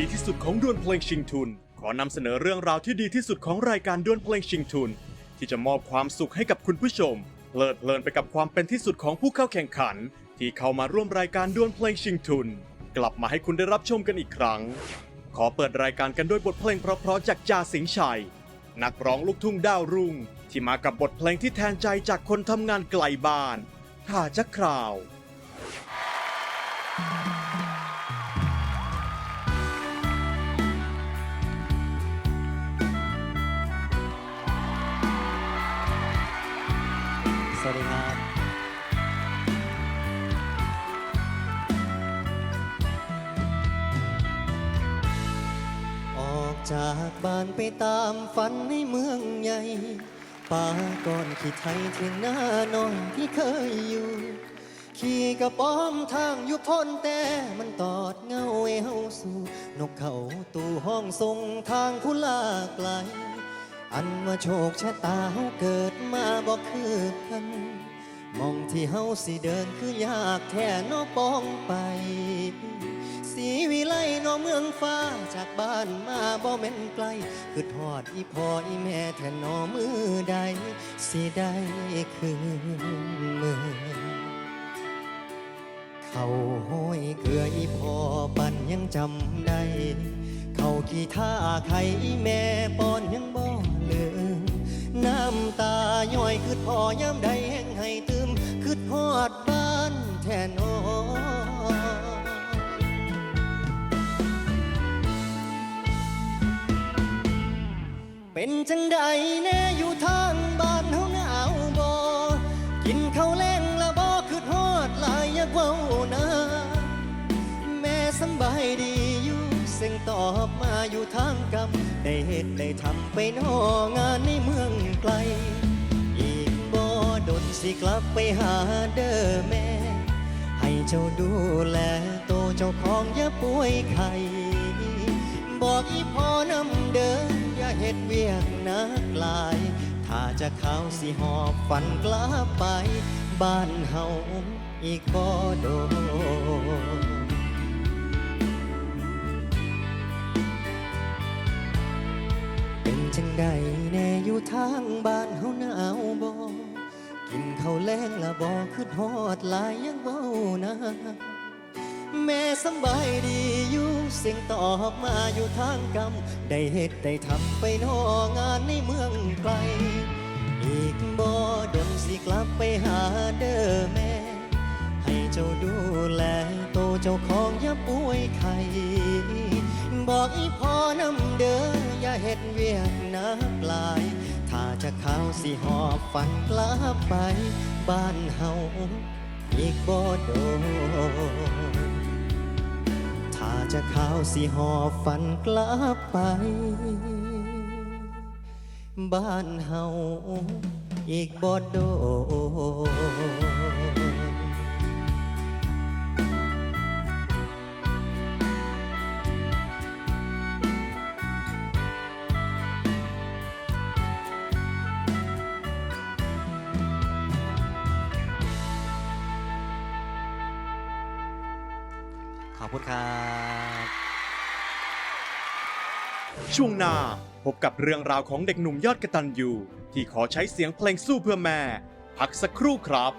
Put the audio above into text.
ดีที่สุดของดวลเพลงชิงทุน ขอนำเสนอเรื่องราวที่ดีที่สุดของรายการดวลเพลงชิงทุน ที่จะมอบความสุขให้กับคุณผู้ชมเพลิดเพลินไปกับความเป็นที่สุดของผู้เข้าแข่งขัน ที่เข้ามาร่วมรายการดวลเพลงชิงทุน กลับมาให้คุณได้รับชมกันอีกครั้ง ขอเปิดรายการกันด้วยบทเพลงเพราะๆจากจ่าสิงห์ชัย นักร้องลูกทุ่งดาวรุ่ง ที่มากับบทเพลงที่แทนใจจากคนทำงานไกลบ้านถ้าจะคราวส จากบ้านไปตามฝันในเมืองใหญ่ป่าก่อนขี่ไทยทียงหน้าน้อยที่เคยอยู่ ขี่กระป้อมทางอยู่พ้นแต่มันตอดเงาเอเฮาสู่ นกเขาตู่ห้องทรงทางผู้ลาไกล อันว่าโชคชะตาเฮาเกิดมาบ่คือกัน มองที่เฮาสิเดินคือยากแท้เนอปองไป สีวิไลนอเมืองฟ้าจากบ้านมาบ่แม่นไกลคือทอดอีพ่ออีแม่แทนนอมือใดสิได้คืนเมือเขาห้อยเกลืออีพ่อปันยังจำได้เขาขี่ท่าไข่อีแม่ปอนยังบ่เลืมน้ำตาย้อยคือพ่อยามใดแห่งให้ตืมคือทอดบ้านแทนอ เป็นจังใดแน่อยู่ทางบ้านเฮาหนาวบ่กินข้าวแล้งละบ่คือทอดหลายอยากเว้านะแม่สำบายดีอยู่เสียงตอบมาอยู่ทางกำได้เหตุได้ทำไปนองานในเมืองไกล อีกบ่ดนสิกลับไปหาเด้อแม่ ให้เจ้าดูแลโตเจ้าของอย่าป่วยไข้บอกอีพ่อนำเดินอ เฮ็ดเวียกนักลาย ถ้าจะเข้าสิหอบฝันกลับไป บ้านเฮาอีกบ่โดเป็นจังใดแน่อยู่ทางบ้านเฮาหนาวบ่กินข้าวแลงละบ่คือทอดหลายยังเว้านะ แม่สบายดี เสียงตอบมาอยู่ทางกำได้เฮ็ดได้ทำไปนองานในเมืองไกล อีกบ่ดนสิกลับไปหาเด้อแม่ ให้เจ้าดูแลโตเจ้าของอย่าป่วยไข้บอกอีพ่อนำเด้ออย่าเฮ็ดเวียกนักหลาย ถ้าจะเข้าสิหอบฝันกลับไป บ้านเฮาอีกบ่โดน จะข้าสิหอฝันกลับไป บ้านเฮาอีกบ่โด อบคุณครับ ช่วงหน้าพบกับเรื่องราวของเด็กหนุ่มยอดกระตันยูที่ขอใช้เสียงเพลงสู้เพื่อแม่ พักสักครู่ครับ